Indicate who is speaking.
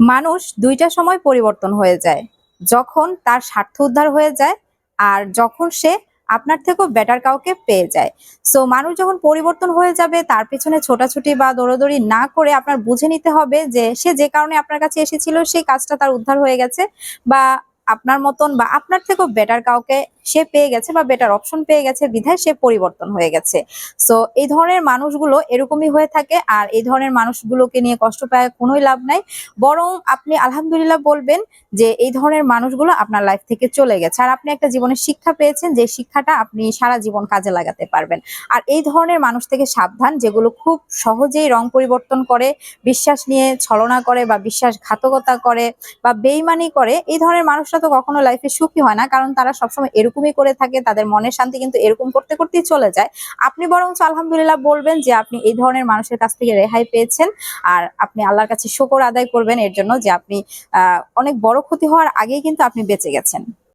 Speaker 1: মানুষ দুইটা সময় পরিবর্তন হয়ে যায়। যখন তার স্বার্থ উদ্ধার হয়ে যায় আর যখন সে আপনার থেকেও বেটার কাউকে পেয়ে যায়। সো মানুষ যখন পরিবর্তন হয়ে যাবে, তার পেছনে ছোটাছুটি বা দৌড়াদৌড়ি না করে আপনার বুঝে নিতে হবে যে সে যে কারণে আপনার কাছে এসেছিল, সেই কাজটা তার উদ্ধার হয়ে গেছে বা আপনার মতন বা আপনার থেকেও বেটার কাউকে সে পেয়ে গেছে বা বেটার অপশন পেয়ে গেছে, বিধায় সে পরিবর্তন হয়ে গেছে। সো এই ধরনের মানুষগুলো এরকমই হয়ে থাকে আর এই ধরনের মানুষগুলোকে নিয়ে কষ্ট পায় কোনোই লাভ নাই। বরং আপনি আলহামদুলিল্লাহ বলবেন যে এই ধরনের মানুষগুলো আপনার লাইফ থেকে চলে গেছে। আর আপনি একটা জীবনের শিক্ষা পেয়েছেন, যে শিক্ষাটা আপনি সারা জীবন কাজে লাগাতে পারবেন। আর এই ধরনের মানুষ থেকে সাবধান, যেগুলো খুব সহজেই রং পরিবর্তন করে, বিশ্বাস নিয়ে ছলনা করে বা বিশ্বাসঘাতকতা করে বা বেইমানি করে, এই ধরনের মানুষরা তো কখনো লাইফে সুখী হয় না। কারণ তারা সবসময় এরকমই করে থাকে, তাদের মনের শান্তি কিন্তু এরকম করতে করতেই চলে যায়। আপনি বরং আলহামদুলিল্লাহ বলবেন যে আপনি এই ধরনের মানুষের কাছ থেকে রেহাই পেয়েছেন আর আপনি আল্লাহর কাছে শুকর আদায় করবেন এর জন্য যে আপনি অনেক বড় ক্ষতি হওয়ার আগেই কিন্তু আপনি বেঁচে গেছেন।